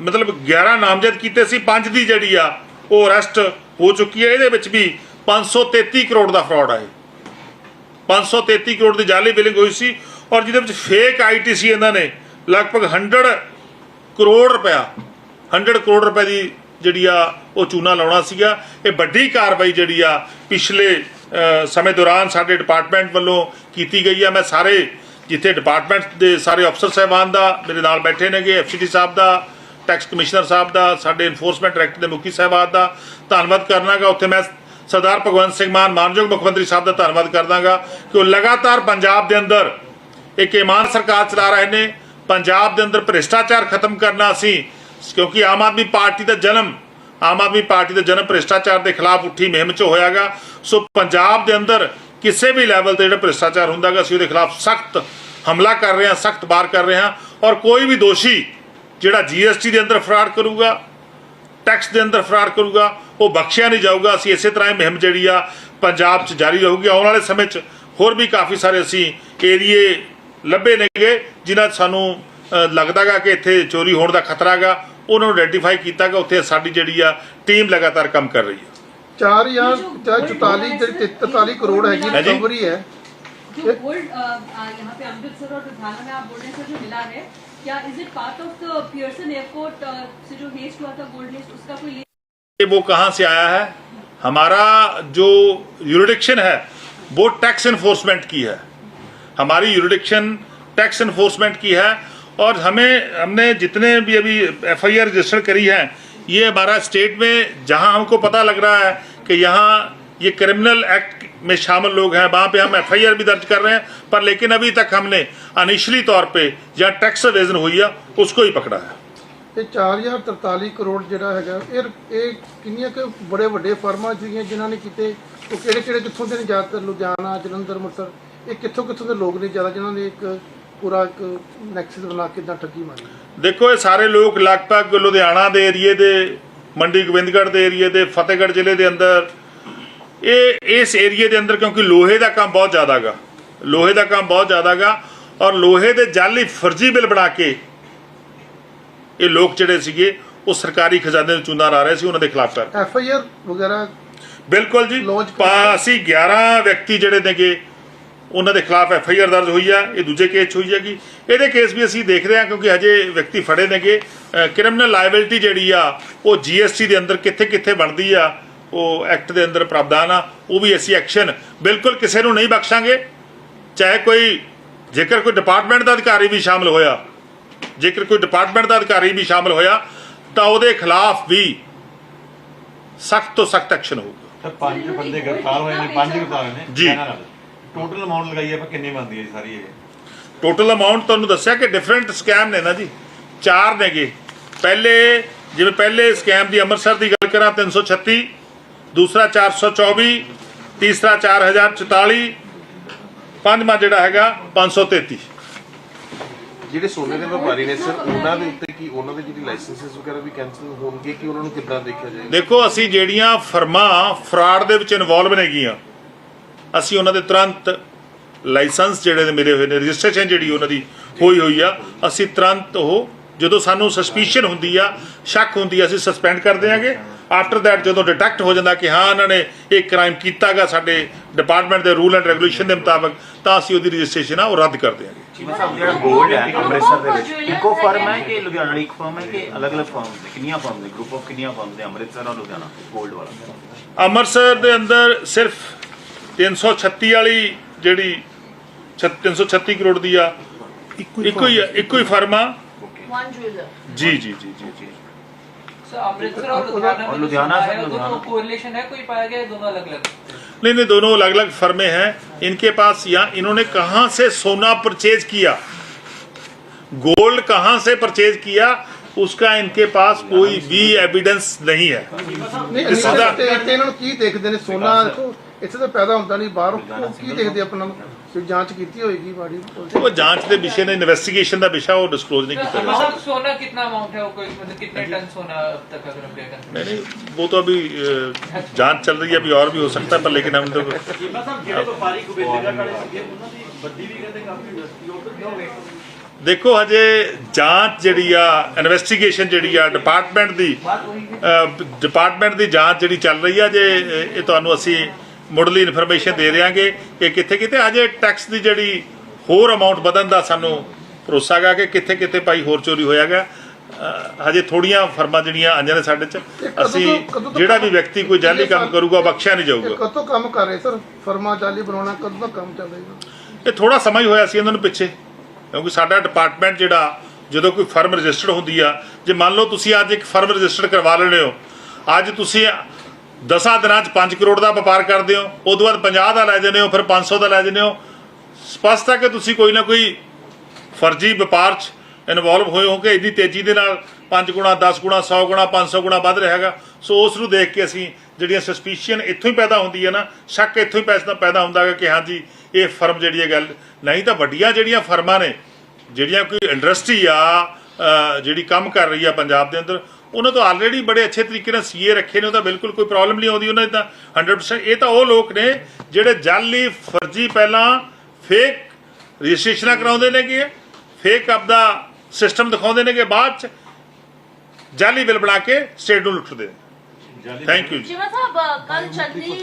ਮਤਲਬ 11 ਨਾਮਜ਼ਦ ਕੀਤੇ ਸੀ ਪੰਜ ਦੀ ਜਿਹੜੀ ਆ ਉਹ ਅਰੈਸਟ ਹੋ ਚੁੱਕੀ ਹੈ। ਇਹਦੇ ਵਿੱਚ ਵੀ 533 ਕਰੋੜ ਦਾ ਫਰਾਡ ਆ ਇਹ 533 ਕਰੋੜ ਦੀ ਜਾਲੀ ਬਿਲਿੰਗ ਹੋਈ ਸੀ ਔਰ ਜਿਹਦੇ ਵਿੱਚ ਫੇਕ ਆਈਟੀਸੀ ਇਹਨਾਂ ਨੇ। ਲਗਭਗ 100 ਕਰੋੜ ਰੁਪਇਆ 100 ਕਰੋੜ ਰੁਪਏ ਦੀ ਜਿਹੜੀ ਆ, ਉਹ ਚੂਨਾ ਲਾਉਣਾ ਸੀਗਾ। ਇਹ ਵੱਡੀ ਕਾਰਵਾਈ ਜਿਹੜੀ ਆ, ਪਿਛਲੇ ਸਮੇਂ ਦੌਰਾਨ ਸਾਡੇ ਡਿਪਾਰਟਮੈਂਟ ਵੱਲੋਂ ਕੀਤੀ ਗਈ ਆ। ਮੈਂ ਸਾਰੇ, ਜਿੱਥੇ ਡਿਪਾਰਟਮੈਂਟ ਦੇ ਸਾਰੇ ਅਫਸਰ ਸਾਹਿਬਾਨ ਦਾ, ਮੇਰੇ ਨਾਲ ਬੈਠੇ ਨੇਗੇ, ਐਫਸੀਡੀ ਸਾਹਿਬ ਦਾ, ਟੈਕਸ ਕਮਿਸ਼ਨਰ ਸਾਹਿਬ ਦਾ, ਸਾਡੇ ਇਨਫੋਰਸਮੈਂਟ ਡਾਇਰੈਕਟਰ ਦੇ ਮੁਖੀ ਸਾਹਿਬਾਨ ਦਾ ਧੰਨਵਾਦ ਕਰਨਾਗਾ। ਉੱਥੇ ਮੈਂ ਸਰਦਾਰ ਭਗਵੰਤ ਸਿੰਘ ਮਾਨ, ਮਾਨਯੋਗ ਮੁੱਖ ਮੰਤਰੀ ਸਾਹਿਬ ਦਾ ਧੰਨਵਾਦ ਕਰਦਾਗਾ ਕਿ ਉਹ ਲਗਾਤਾਰ ਪੰਜਾਬ ਦੇ ਅੰਦਰ ਇੱਕ ਇਮਾਨ ਸਰਕਾਰ ਚਲਾ ਰਹੇ ਨੇ। ਪੰਜਾਬ ਦੇ ਅੰਦਰ ਭ੍ਰਿਸ਼ਟਾਚਾਰ ਖਤਮ ਕਰਨਾ ਸੀ ਕਿਉਂਕਿ ਆਮ ਆਦਮੀ ਪਾਰਟੀ ਦਾ ਜਨਮ, ਆਮ ਆਦਮੀ ਪਾਰਟੀ ਦਾ ਜਨਮ ਭ੍ਰਿਸ਼ਟਾਚਾਰ ਦੇ ਖਿਲਾਫ ਉੱਠੀ ਮੁਹਿੰਮ 'ਚ ਹੋਇਆਗਾ ਸੋ ਪੰਜਾਬ ਦੇ ਅੰਦਰ ਕਿਸੇ ਵੀ ਲੈਵਲ ਤੇ ਜਿਹੜਾ ਭ੍ਰਿਸ਼ਟਾਚਾਰ ਹੁੰਦਾਗਾ ਅਸੀਂ ਉਹਦੇ ਖਿਲਾਫ ਸਖਤ ਹਮਲਾ ਕਰ ਰਹੇ ਹਾਂ, ਸਖਤ ਬਾਰ ਕਰ ਰਹੇ ਹਾਂ ਔਰ ਕੋਈ ਵੀ ਦੋਸ਼ੀ ਜਿਹੜਾ ਜੀਐਸਟੀ ਦੇ ਅੰਦਰ ਫਰਾਡ ਕਰੂਗਾ ਟੈਕਸ ਦੇ ਅੰਦਰ ਫਰਾਡ ਕਰੂਗਾ, ਉਹ ਬਖਸ਼ਿਆ ਨਹੀਂ ਜਾਊਗਾ। ਅਸੀਂ ਇਸੇ ਤਰ੍ਹਾਂ ਹੀ ਮੁਹਿੰਮ ਜਿਹੜੀ ਆ ਪੰਜਾਬ 'ਚ ਜਾਰੀ ਰਹੂਗੀ। ਆਉਣ ਵਾਲੇ ਸਮੇਂ 'ਚ ਹੋਰ ਵੀ ਕਾਫੀ ਸਾਰੇ ਅਸੀਂ ਏਰੀਏ ਲੱਭੇ ਨੇਗੇ, ਜਿਨ੍ਹਾਂ ਸਾਨੂੰ ਲੱਗਦਾਗਾ ਕਿ ਇੱਥੇ ਚੋਰੀ ਹੋਣ ਦਾ ਖਤਰਾ ਹੈਗਾ ਉਹਨਾਂ ਨੂੰ ਆਇਡੈਂਟੀਫਾਈ ਕੀਤਾ ਕਿ ਉੱਥੇ ਸਾਡੀ ਜਿਹੜੀ ਆ ਟੀਮ ਲਗਾਤਾਰ ਕੰਮ ਕਰ ਰਹੀ ਹੈ ਚਾਰ ਜਾਂ ਚਾਹੇ 44 ਜਿਹੜੀ 43 ਕਰੋੜ ਹੈਗੀ ਹੈ ਜੀ। ਰਿਕਵਰੀ ਹੈ जो गोल्ड यहाँ पे अमृतसर और लुधियाना में आप बोल रहे हैं सर जो मिला है क्या is it part of the Pearson airport से जो हेस्ट हुआ था गोल्ड हेस्ट उसका कोई ये वो कहाँ से आया है हमारा जो यूरिडिक्शन है वो टैक्स इन्फोर्समेंट की है हमारी यूरिडिक्शन टैक्स इन्फोर्समेंट की है और हमें हमने जितने भी अभी एफ आई आर रजिस्टर करी है ये हमारा स्टेट में जहाँ हमको पता लग रहा है कि यहाँ ये क्रिमिनल एक्ट में शामिल लोग हैं वहाँ पे हम एफ आई आर भी दर्ज कर रहे हैं पर लेकिन अभी तक हमने अनिशली तौर पे जहाँ टैक्स एवेजन हुई है उसको ही पकड़ा है ਇਹ 4043 ਕਰੋੜ ਜਿਹੜਾ ਹੈਗਾ ਇਹ ਇਹ ਕਿੰਨੀਆਂ ਕਿ ਬੜੇ ਵੱਡੇ ਫਰਮਾਂ ਸੀਗੀਆਂ ਜਿਨ੍ਹਾਂ ਨੇ ਕੀਤੇ ਉਹ ਕਿਹੜੇ ਕਿਹੜੇ ਕਿੱਥੋਂ ਦੇ ਨੇ ਜ਼ਿਆਦਾਤਰ ਲੁਧਿਆਣਾ ਜਲੰਧਰ ਅੰਮ੍ਰਿਤਸਰ ਇਹ ਕਿੱਥੋਂ ਕਿੱਥੋਂ ਦੇ ਲੋਕ ਨੇ ਜ਼ਿਆਦਾ ਜਿਨ੍ਹਾਂ ਨੇ ਇੱਕ ਪੂਰਾ ਇੱਕ ਨੈਕਸਸ ਬਣਾ ਕੇ ਇਦਾਂ ਠੱਗੀ ਮਾਰੀ। ਦੇਖੋ ਇਹ ਸਾਰੇ ਲੋਕ ਲਗਭਗ ਲੁਧਿਆਣਾ ਦੇ ਏਰੀਏ ਦੇ ਮੰਡੀ ਗੋਬਿੰਦਗੜ੍ਹ ਦੇ ਏਰੀਏ ਦੇ ਫਤਿਹਗੜ੍ਹ ਜ਼ਿਲ੍ਹੇ ਦੇ ਅੰਦਰ। ਇਹ ਇਸ ਏਰੀਏ ਦੇ ਅੰਦਰ ਕਿਉਂਕਿ ਲੋਹੇ ਦਾ ਕੰਮ ਬਹੁਤ ਜ਼ਿਆਦਾਗਾ। ਲੋਹੇ ਦਾ ਕੰਮ ਬਹੁਤ ਜ਼ਿਆਦਾਗਾ ਔਰ ਲੋਹੇ ਦੇ ਜਾਲੀ ਫਰਜ਼ੀ ਬਿੱਲ ਬਣਾ ਕੇ ਇਹ ਲੋਕ ਜਿਹੜੇ ਸੀਗੇ ਉਹ ਸਰਕਾਰੀ ਖਜ਼ਾਨੇ ਨੂੰ ਚੂਨਾ ਲਾ ਰਹੇ ਸੀ ਉਹਨਾਂ ਦੇ ਖਿਲਾਫ ਕਰ ਐਫ ਆਈ ਆਰ ਵਗੈਰਾ ਬਿਲਕੁਲ ਜੀ। ਅਸੀਂ 11 ਵਿਅਕਤੀ ਜਿਹੜੇ ਨੇਗੇ ਉਹਨਾਂ ਦੇ ਖਿਲਾਫ ਐਫ ਆਈ ਆਰ ਦਰਜ ਹੋਈ ਆ ਇਹ ਦੂਜੇ ਕੇਸ 'ਚ ਹੋਈ ਹੈਗੀ। ਇਹਦੇ ਕੇਸ ਵੀ ਅਸੀਂ ਦੇਖ ਰਹੇ ਹਾਂ ਕਿਉਂਕਿ ਹਜੇ ਵਿਅਕਤੀ ਫੜੇ ਨੇਗੇ। ਕ੍ਰਿਮੀਨਲ ਲਾਇਬਿਲਿਟੀ ਜਿਹੜੀ ਆ ਉਹ ਜੀਐਸਟੀ ਦੇ ਅੰਦਰ ਕਿੱਥੇ ਕਿੱਥੇ ਬਣਦੀ ਆ ਉਹ ਐਕਟ ਦੇ ਅੰਦਰ ਪ੍ਰਾਵਧਾਨ ਆ ਉਹ ਵੀ ਅਸੀਂ ਐਕਸ਼ਨ ਬਿਲਕੁਲ ਕਿਸੇ ਨੂੰ ਨਹੀਂ ਬਖਸ਼ਾਂਗੇ। ਚਾਹੇ ਕੋਈ ਜੇਕਰ ਕੋਈ ਡਿਪਾਰਟਮੈਂਟ ਦਾ ਅਧਿਕਾਰੀ ਵੀ ਸ਼ਾਮਲ ਹੋਇਆ ਜੇਕਰ ਕੋਈ ਡਿਪਾਰਟਮੈਂਟ ਦਾ ਅਧਿਕਾਰੀ ਵੀ ਸ਼ਾਮਲ ਹੋਇਆ ਤਾਂ ਉਹਦੇ ਖਿਲਾਫ ਵੀ ਸਖਤ ਤੋਂ ਸਖਤ ਐਕਸ਼ਨ ਹੋਊਗਾ। ਪੰਜ ਬੰਦੇ ਗ੍ਰਿਫਤਾਰ ਹੋਏ ਨੇ ਪੰਜ ਗ੍ਰਿਫਤਾਰ ਹੋਏ ਨੇ ਜੀ। ਟੋਟਲ ਅਮਾਉਂਟ ਲਗਾਈ ਆਪਾਂ ਕਿੰਨੀ ਬਣਦੀ ਹੈ ਜੀ ਸਾਰੀ ਇਹ? ਟੋਟਲ ਅਮਾਉਂਟ ਤੁਹਾਨੂੰ ਦੱਸਿਆ ਕਿ ਡਿਫਰੈਂਟ ਸਕੈਮ ਨੇ ਨਾ ਜੀ। ਚਾਰ ਨੇਗੇ। ਪਹਿਲੇ ਜਿਵੇਂ ਪਹਿਲੇ ਸਕੈਮ ਦੀ ਅੰਮ੍ਰਿਤਸਰ ਦੀ ਗੱਲ ਕਰਾਂ 336 ਦੂਸਰਾ 424 ਤੀਸਰਾ 4044 ਪੰਜਵਾਂ ਜਿਹੜਾ ਹੈਗਾ 533 ਜਿਹੜੇ ਸੋਨੇ ਦੇ ਵਪਾਰੀ ਨੇ ਸਰ ਉਹਨਾਂ ਦੇ ਉੱਤੇ ਕੀ ਉਹਨਾਂ ਦੇ ਜਿਹੜੀ ਲਾਇਸੈਂਸਸ ਵਗੈਰਾ ਵੀ ਕੈਨਸਲ ਹੋਣਗੇ ਕਿ ਉਹਨਾਂ ਨੂੰ ਕਿੱਦਾਂ ਦੇਖਿਆ ਜਾਏਗਾ ਦੇਖੋ ਅਸੀਂ ਜਿਹੜੀਆਂ ਫਰਮਾਂ ਫਰਾਡ ਦੇ ਵਿੱਚ ਇਨਵੋਲਵ ਨੇਗੀਆਂ ਅਸੀਂ ਉਹਨਾਂ ਦੇ ਤੁਰੰਤ ਲਾਇਸੈਂਸ ਜਿਹੜੇ ਨੇ ਮਿਲੇ ਹੋਏ ਨੇ ਰਜਿਸਟ੍ਰੇਸ਼ਨ ਜਿਹੜੀ ਉਹਨਾਂ ਦੀ ਹੋਈ ਹੋਈ ਆ ਅਸੀਂ ਤੁਰੰਤ ਉਹ ਜਦੋਂ ਸਾਨੂੰ ਸਸਪੀਸ਼ਨ ਹੁੰਦੀ ਆ ਸ਼ੱਕ ਹੁੰਦੀ ਆ ਅਸੀਂ ਸਸਪੈਂਡ ਕਰ ਦਿਆਂਗੇ। ਆਫਟਰ ਥੈਟ ਜਦੋਂ ਡਿਟੈਕਟ ਹੋ ਜਾਂਦਾ ਕਿ ਹਾਂ ਇਹਨਾਂ ਨੇ ਇਹ ਕ੍ਰਾਈਮ ਕੀਤਾਗਾ ਸਾਡੇ ਡਿਪਾਰਟਮੈਂਟ ਦੇ ਰੂਲ ਐਂਡ ਰੈਗੂਲੇਸ਼ਨ ਦੇ ਮੁਤਾਬਕ ਤਾਂ ਅਸੀਂ ਉਹਦੀ ਰਜਿਸਟ੍ਰੇਸ਼ਨ ਆ ਉਹ ਰੱਦ ਕਰ ਦਿਆਂਗੇ। ਚੀਮਾ ਸਾਹਿਬ ਜਿਹੜਾ ਗੋਲਡ ਹੈ ਅੰਮ੍ਰਿਤਸਰ ਦੇ ਵਿੱਚ ਇੱਕੋ ਫਰਮ ਹੈ ਕਿ ਲੁਧਿਆਣਾ ਵਾਲੀ ਇੱਕ ਫਰਮ ਹੈ ਕਿ ਅਲੱਗ-ਅਲੱਗ ਫਰਮ ਨੇ ਕਿੰਨੀਆਂ ਫਰਮ ਨੇ? ਗਰੁੱਪ ਆਫ ਕਿੰਨੀਆਂ ਫਰਮ ਨੇ ਅੰਮ੍ਰਿਤਸਰ ਔਰ ਲੁਧਿਆਣਾ ਗੋਲਡ ਵਾਲਾ? ਅੰਮ੍ਰਿਤਸਰ ਦੇ ਅੰਦਰ ਸਿਰਫ 336 ਵਾਲੀ ਜਿਹੜੀ ਛ- 336 ਕਰੋੜ ਦੀ ਆ ਇੱਕੋ ਹੀ ਇੱਕੋ ਹੀ ਫਰਮ ਆ One jeweler. ਜੀ ਜੀ जी जी जी सर अमृतसर और लुधियाना और में लुधियाना है से दोनों लुधियाना। कोरिलेशन है कोई पाया गया है दोनों अलग अलग नहीं नहीं दोनों अलग अलग फर्में हैं इनके पास यहाँ इन्होंने कहाँ से सोना परचेज किया गोल्ड कहाँ से परचेज किया उसका इनके पास कोई भी एविडेंस नहीं है ਨਹੀਂ ਇਸ ਇਸ ਦਾ- ਤੇ ਤੇ ਇਹਨਾਂ ਨੂੰ ਕੀ ਦੇਖਦੇ ਨੇ ਸੋਨਾ ਦੇਖੋ ਇੱਥੇ ਤਾਂ ਪੈਦਾ ਹੁੰਦਾ ਨਹੀਂ ਬਾਹਰ ਉਹ ਕੀ ਦੇਖਦੇ ਆਪਣਾ ਨੂੰ ਕੋਈ ਜਾਂਚ ਕੀਤੀ ਹੋਏਗੀ ਮਾੜੀ वो जांच के विषय ने इन्वेस्टिगेशन का विषय वो डिस्क्लोज नहीं सर, किया अमाउंट सोना कितना अमाउंट है वो कोई मतलब कितने टन सोना अब तक अगर हम कहें नहीं नहीं वो तो अभी अ, जांच चल रही है अभी और भी हो सकता है पर लेकिन हम तो ਦੇਖੋ ਹਜੇ ਜਾਂਚ ਜਿਹੜੀ ਆ ਇਨਵੈਸਟੀਗੇਸ਼ਨ ਜਿਹੜੀ ਆ ਡਿਪਾਰਟਮੈਂਟ ਦੀ ਡਿਪਾਰਟਮੈਂਟ ਦੀ ਜਾਂਚ ਜਿਹੜੀ ਚੱਲ ਰਹੀ ਆ ਜੇ ਇਹ ਇਹ ਤੁਹਾਨੂੰ ਅਸੀਂ ਮੁੱਢਲੀ ਇਨਫੋਰਮੇਸ਼ਨ ਦੇ ਦਿਆਂਗੇ ਕਿ ਕਿੱਥੇ ਕਿੱਥੇ ਹਜੇ ਟੈਕਸ ਦੀ ਜਿਹੜੀ ਹੋਰ ਅਮਾਉਂਟ ਵਧਣ ਦਾ ਸਾਨੂੰ ਭਰੋਸਾ ਹੈਗਾ ਕਿ ਕਿੱਥੇ ਕਿੱਥੇ ਭਾਈ ਹੋਰ ਚੋਰੀ ਹੋਇਆਗਾ ਹਜੇ ਥੋੜੀਆਂ ਫਰਮਾਂ ਜਿਹੜੀਆਂ ਆਈਆਂ ਨੇ ਸਾਡੇ ਚ ਅਸੀਂ ਜਿਹੜਾ ਵੀ ਵਿਅਕਤੀ ਕੋਈ ਜਾਲੀ ਕੰਮ ਕਰੂਗਾ ਬਖਸ਼ਿਆ ਨਹੀਂ ਜਾਊਗਾ। ਕਦੋਂ ਕੰਮ ਕਰ ਰਹੇ ਸਰ? ਫਰਮਾ ਜਾਲੀ ਬਣਾਉਣਾ ਕਦੋਂ ਦਾ ਕੰਮ ਚੱਲ ਰਿਹਾ? ਇਹ ਥੋੜਾ ਸਮਾਂ ਹੀ ਹੋਇਆ ਸੀ ਇਹਨਾਂ ਨੂੰ ਪਿੱਛੇ ਕਿਉਂਕਿ ਸਾਡਾ ਡਿਪਾਰਟਮੈਂਟ ਜਿਹੜਾ ਜਦੋਂ ਕੋਈ ਫਰਮ ਰਜਿਸਟਰਡ ਹੁੰਦੀ ਆ ਜੇ ਮੰਨ ਲਓ ਤੁਸੀਂ ਅੱਜ ਇੱਕ ਫਰਮ ਰਜਿਸਟਰਡ ਕਰਵਾ ਲੈਣੇ ਹੋ ਅੱਜ ਤੁਸੀਂ 10 ਦਿਨਾਂ ਚ 5 ਕਰੋੜ ਦਾ ਵਪਾਰ ਕਰਦੇ ਹੋ ਉਦੋਂ ਬਾਅਦ 50 ਦਾ ਲੈ ਜਾਂਦੇ ਹੋ, ਫਿਰ 500 ਦਾ ਲੈ ਜਾਂਦੇ ਹੋ। ਸਪਸ਼ਟ ਹੈ ਕਿ ਤੁਸੀਂ ਕੋਈ ਨਾ ਕੋਈ ਫਰਜ਼ੀ ਵਪਾਰ ਚ ਇਨਵੋਲਵ ਹੋਏ ਹੋ ਕਿ ਇੰਨੀ ਤੇਜ਼ੀ ਦੇ ਨਾਲ 5 ਗੁਣਾ 10 ਗੁਣਾ 100 ਗੁਣਾ 500 ਗੁਣਾ ਵੱਧ ਰਿਹਾ ਹੈਗਾ। ਸੋ ਉਸ ਨੂੰ ਦੇਖ ਕੇ ਅਸੀਂ ਜਿਹੜੀਆਂ ਸਸਪੀਸ਼ਨ ਇੱਥੋਂ ਹੀ ਪੈਦਾ ਹੁੰਦੀ ਹੈ ਨਾ, ਸ਼ੱਕ ਇੱਥੋਂ ਹੀ ਪੈਸਾ, ਪੈਦਾ ਹੁੰਦਾ ਹੈਗਾ ਕਿ ਹਾਂਜੀ ਇਹ ਫਰਮ ਜਿਹੜੀ ਹੈ ਗੱਲ, ਨਹੀਂ ਤਾਂ ਵੱਡੀਆਂ ਜਿਹੜੀਆਂ ਫਰਮਾਂ ਨੇ, ਜਿਹੜੀਆਂ ਕੋਈ ਇੰਡਸਟਰੀ ਆ ਜਿਹੜੀ ਕੰਮ ਕਰ ਰਹੀ ਆ ਪੰਜਾਬ ਦੇ ਅੰਦਰ ਉਹਨਾਂ ਤੋਂ ਆਲਰੇਡੀ ਬੜੇ ਅੱਛੇ ਤਰੀਕੇ ਨਾਲ ਸੀਏ ਰੱਖੇ ਨੇ ਉਹਦਾ ਬਿਲਕੁਲ ਕੋਈ ਪ੍ਰੋਬਲਮ ਨਹੀਂ ਆਉਂਦੀ ਉਹਨਾਂ ਦੀ ਤਾਂ 100% ਇਹ ਤਾਂ ਉਹ ਲੋਕ ਨੇ ਜਿਹੜੇ ਜਾਲੀ ਫਰਜ਼ੀ ਪਹਿਲਾਂ ਫੇਕ ਰਜਿਸਟ੍ਰੇਸ਼ਨਾਂ ਕਰਾਉਂਦੇ ਨੇਗੇ ਫੇਕ ਆਪਦਾ ਸਿਸਟਮ ਦਿਖਾਉਂਦੇ ਨੇਗੇ ਬਾਅਦ ਚ ਜਾਲੀ ਬਿੱਲ ਬਣਾ ਕੇ ਸਟੇਟ ਨੂੰ ਲੁੱਟਦੇ ਨੇ थैंक यू जी शिवा साहब अ, कल चंदी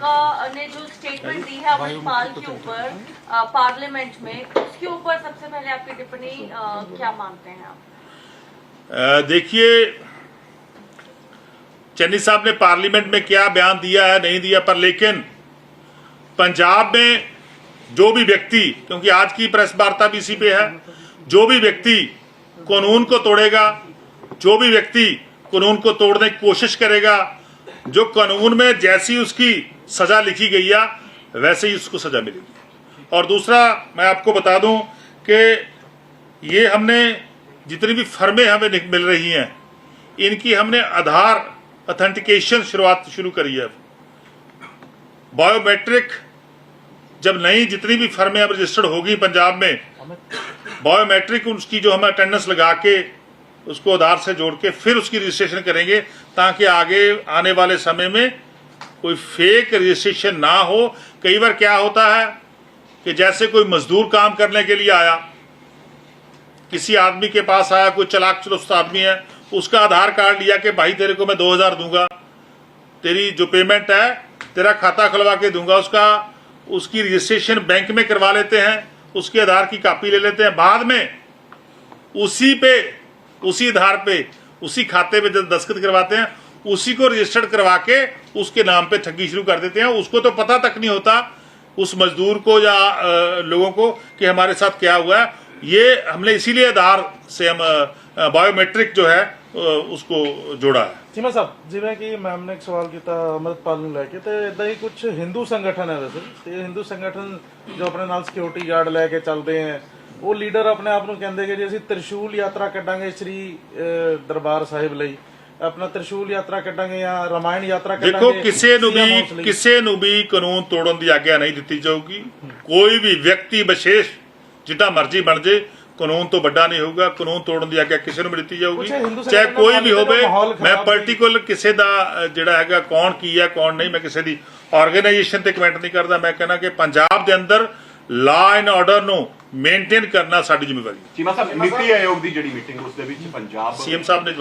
का ने जो स्टेटमेंट दी है अमरपाल के ऊपर अ, पार्लियामेंट में उसके ऊपर सबसे पहले आपकी टिप्पणी अ, क्या मानते हैं आप अ, देखिए चन्नी साहब ने पार्लियामेंट में क्या बयान दिया है, नहीं दिया, पर लेकिन पंजाब में जो भी व्यक्ति, क्योंकि आज की प्रेस वार्ता भी इसी पे है, जो भी व्यक्ति कानून को तोड़ेगा, जो भी व्यक्ति कानून को तोड़ने की कोशिश करेगा, जो कानून में जैसी उसकी सजा लिखी गई है, वैसे ही उसको सजा मिलेगी। और दूसरा, मैं आपको बता दूँ कि ये हमने जितनी भी फर्में हमें मिल रही हैं, इनकी हमने आधार अथेंटिकेशन शुरुआत शुरू करी है बायोमेट्रिक जब नई जितनी भी फर्में अब रजिस्टर्ड होगी पंजाब में बायोमेट्रिक उसकी जो हम अटेंडेंस लगा के उसको आधार से जोड़ के फिर उसकी रजिस्ट्रेशन करेंगे ताकि आगे आने वाले समय में कोई फेक रजिस्ट्रेशन ना हो। कई बार क्या होता है कि जैसे कोई मजदूर काम करने के लिए आया, किसी आदमी के पास आया, कोई चलाक चुस्त आदमी है उसका आधार कार्ड लिया कि भाई तेरे को मैं 2000 दूँगा। तेरी जो पेमेंट है, तेरा खाता खुलवा के दूँगा। उसका, उसकी रजिस्ट्रेशन बैंक में करवा लेते हैं, उसके आधार की कॉपी ले लेते हैं। बाद में उसी पे, उसी आधार पे, उसी खाते पे जब दस्तखत करवाते हैं, उसी को रजिस्टर्ड करवा के उसके नाम पे ठगी शुरू कर देते हैं। उसको तो पता तक नहीं होता उस मजदूर को या लोगों को कि हमारे साथ क्या हुआ है। ये हमने इसीलिए आधार से हम बायोमेट्रिक जो है ਉਸਕੋ ਜੋੜਾ ਹੈ। ਜਿਵੇਂ ਸਾਹਿਬ ਜਿਵੇਂ ਕਿ ਮੈਮ ਨੇ ਇੱਕ ਸਵਾਲ ਕੀਤਾ ਅਮਰਪਾਲ ਨੂੰ ਲੈ ਕੇ ਤੇ ਇਦਾਂ ਹੀ ਕੁਝ ਹਿੰਦੂ ਸੰਗਠਨ ਹੈ ਵੈਸੇ। ਤੇ ਹਿੰਦੂ ਸੰਗਠਨ ਜੋ ਆਪਣੇ ਨਾਲ ਸਿਕਿਉਰਿਟੀ ਗਾਰਡ ਲੈ ਕੇ ਚੱਲਦੇ ਆ ਉਹ ਲੀਡਰ ਆਪਣੇ ਆਪ ਨੂੰ ਕਹਿੰਦੇ ਜੀ ਅਸੀਂ ਤ੍ਰਿਸ਼ੂਲ ਯਾਤਰਾ ਕੱਢਾਂਗੇ ਸ੍ਰੀ ਦਰਬਾਰ ਸਾਹਿਬ ਲਈ। ਆਪਣਾ ਤ੍ਰਿਸ਼ੂਲ ਯਾਤਰਾ ਕੱਢਾਂਗੇ ਜਾਂ ਰਮਾਇਣ ਯਾਤਰਾ ਕੱਢਾਂਗੇ ਦੇਖੋ ਕਿਸੇ ਨੂੰ ਵੀ ਕਿਸੇ ਨੂੰ ਵੀ ਕਾਨੂੰਨ ਤੋੜਨ ਦੀ ਆਗਿਆ ਨਹੀਂ ਦਿੱਤੀ ਜਾਊਗੀ। ਕੋਈ ਵੀ ਵਿਅਕਤੀ ਵਿਸ਼ੇਸ਼ ਜਿੱਦਾਂ ਮਰਜ਼ੀ ਬਣ ਜੇ ਕਾਨੂੰਨ ਤੋਂ ਵੱਡਾ ਨਹੀਂ ਹੋਊਗਾ ਕਾਨੂੰਨ ਤੋੜਨ ਦੀ ਆਗਿਆ ਕਿਸੇ ਨੂੰ ਵੀ ਦਿੱਤੀ ਜਾਊਗੀ। ਚਾਹੇ ਕੋਈ ਵੀ ਹੋਵੇ ਮੈਂ ਪਰਟੀਕੁਲਰ ਕਿਸੇ ਦਾ ਜਿਹੜਾ ਹੈਗਾ ਕੌਣ ਕੀ ਹੈ ਕੌਣ ਨਹੀਂ ਮੈਂ ਕਿਸੇ ਦੀ ਆਰਗੇਨਾਈਜੇਸ਼ਨ ਤੇ ਕਮੈਂਟ ਨਹੀਂ ਕਰਦਾ। ਮੈਂ ਕਹਿੰਦਾ ਕਿ ਪੰਜਾਬ ਦੇ ਅੰਦਰ ਲਾ ਐਂਡ ਆਰਡਰ ਨੂੰ ਮੇਨਟੇਨ ਕਰਨਾ ਸਾਡੀ ਜ਼ਿੰਮੇਵਾਰੀ ਹੈ। ਚੀਮਾ ਸਾਹਿਬ ਨੀਤੀ ਆਯੋਗ ਦੀ ਜਿਹੜੀ ਮੀਟਿੰਗ ਉਸ ਦੇ ਵਿੱਚ ਪੰਜਾਬ ਸੀਐਮ ਸਾਹਿਬ ਨੇ